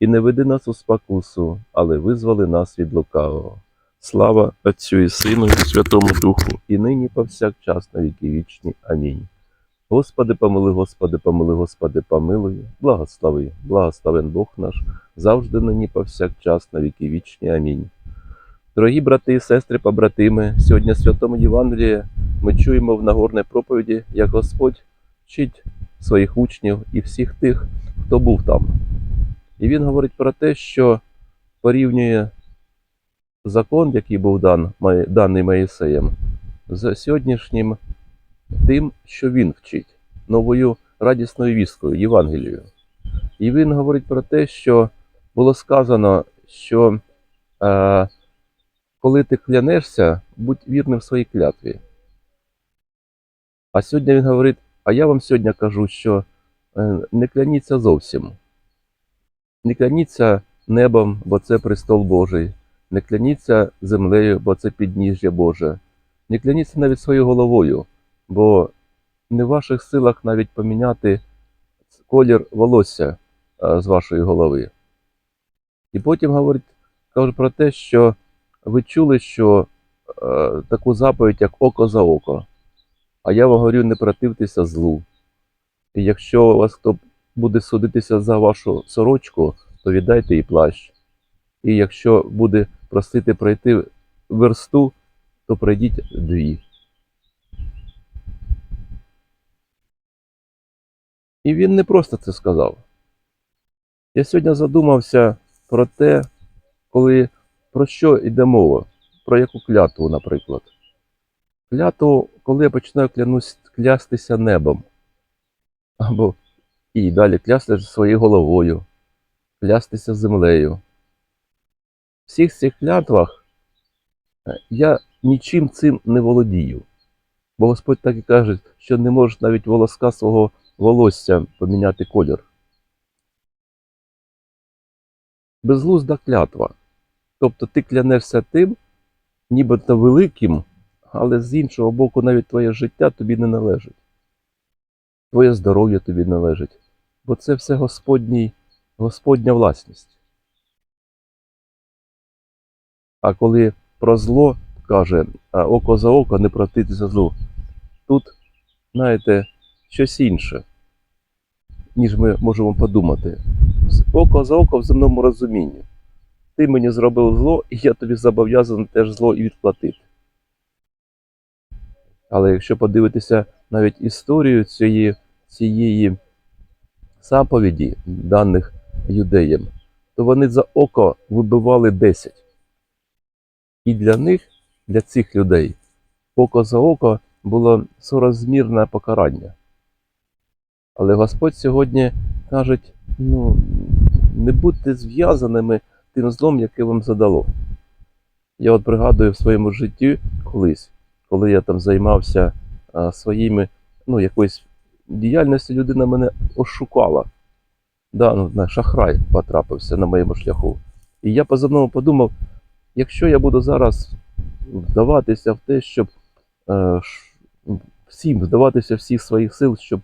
І не веди нас у спокусу, але визволи нас від лукавого. Слава Отцю і Сину, і Святому Духу, і нині повсякчас на віки вічні. Амінь. Господи, помили, Господи, помили, Господи, помилуй, благослови, благословен Бог наш, завжди нині повсякчас на віки вічні. Амінь. Дорогі брати і сестри, побратими, сьогодні в Святому Євангелії ми чуємо в Нагорній проповіді, як Господь вчить своїх учнів і всіх тих, хто був там. І він говорить про те, що порівнює закон, який був дан, даний Моїсеєм, з сьогоднішнім тим, що він вчить, новою радісною вісткою, Євангелією. І він говорить про те, що було сказано, що е, коли ти клянешся, будь вірним в своїй клятві. А сьогодні він говорить: а я вам сьогодні кажу, що е, не кляніться зовсім. Не кляніться небом, бо це престол Божий. Не кляніться землею, бо це підніжжя Боже. Не кляніться навіть своєю головою, бо не в ваших силах навіть поміняти колір волосся з вашої голови. І потім говорить, каже про те, що ви чули, що е, таку заповідь, як око за око. А я вам говорю, не противтеся злу. І якщо у вас хто буде судитися за вашу сорочку, то віддайте їй плащ. І якщо буде просити пройти версту, то пройдіть дві. І він не просто це сказав. Я сьогодні задумався про те, коли про що йде мова, про яку клятву, наприклад. Клятву, коли я починаю клянусь, клястися небом, або і далі клястися своєю головою, клястися землею. В всіх цих клятвах е, я нічим цим не володію. Бо Господь так і каже, що не можеш навіть волоска свого волосся поміняти колір. Безглузда клятва. Тобто ти клянешся тим, нібито великим, але з іншого боку, навіть твоє життя тобі не належить. Твоє здоров'я тобі належить. Бо це все Господній, Господня власність. А коли про зло каже, око за око не протитися злу, тут, знаєте, щось інше, ніж ми можемо подумати. Око за око в земному розумінні. Ти мені зробив зло, і я тобі зобов'язаний теж зло і відплатити. Але якщо подивитися навіть історію цієї, цієї заповіді, даних юдеям, то вони за око вибивали 10. І для них, для цих людей, око за око було соразмірне покарання. Але Господь сьогодні каже, ну, не будьте зв'язаними тим злом, яке вам задало. Я от пригадую в своєму житті колись, коли я там займався а, своїми, ну, якоюсь діяльністю, людина мене ошукала. Да, ну, на шахрай потрапився на моєму шляху. І я позовному подумав, якщо я буду зараз вдаватися в те, щоб е, всім вдаватися всіх своїх сил, щоб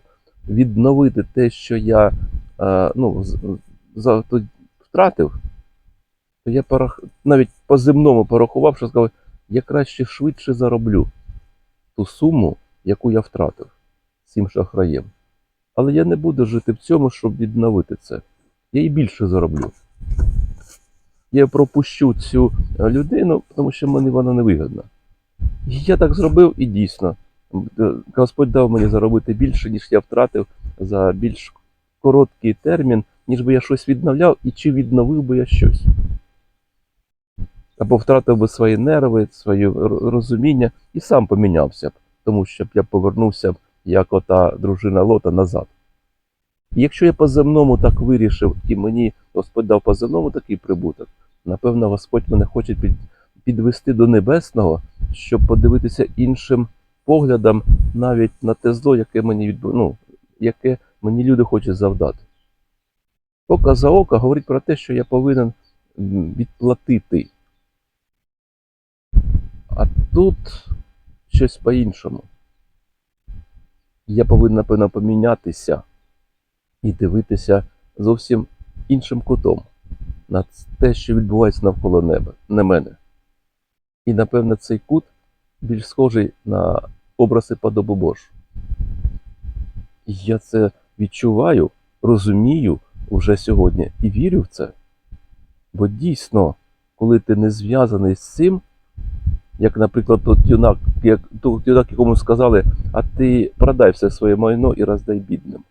відновити те, що я е, ну, за, то втратив, то я порах... навіть по земному порахував, що сказав, я краще швидше зароблю ту суму, яку я втратив цим шахраєм. Але я не буду жити в цьому, щоб відновити це. Я і більше зароблю. Я пропущу цю е, людину, тому що мені вона не вигідна. Я так зробив і дійсно. е, Господь дав мені заробити більше, ніж я втратив за більш короткий термін, ніж би я щось відновляв, і чи відновив би я щось. Або втратив би свої нерви, своє розуміння і сам помінявся б, тому що б я повернувся б, як ота дружина Лота, назад. Якщо я по земному так вирішив, і мені Господь дав по земному такий прибуток, напевно, Господь мене хоче під, підвести до небесного, щоб подивитися іншим поглядом навіть на те зло, яке мені відбу... ну, яке мені люди хочуть завдати. Око за око говорить про те, що я повинен відплатити. А тут щось по-іншому. Я повинен, напевно, помінятися і дивитися зовсім іншим кутом на те, що відбувається навколо неба, не мене. І, напевно, цей кут більш схожий на образи подобу Божу. Я це відчуваю, розумію вже сьогодні і вірю в це. Бо дійсно, коли ти не зв'язаний з цим, як, наприклад, тот юнак, як той юнак, якому сказали, а ти продай все своє майно і роздай бідним.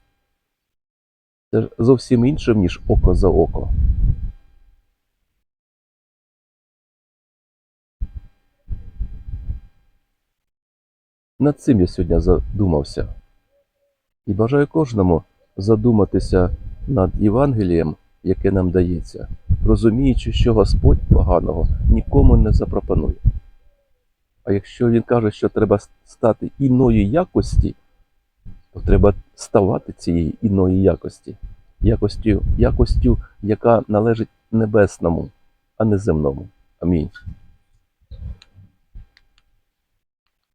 Це зовсім інше, ніж око за око. Над цим я сьогодні задумався. І бажаю кожному задуматися над Євангелієм, яке нам дається, розуміючи, що Господь поганого нікому не запропонує. А якщо він каже, що треба стати іної якості, то треба ставати цієї іної якості, якостю, якостю, яка належить небесному, а не земному. Амінь.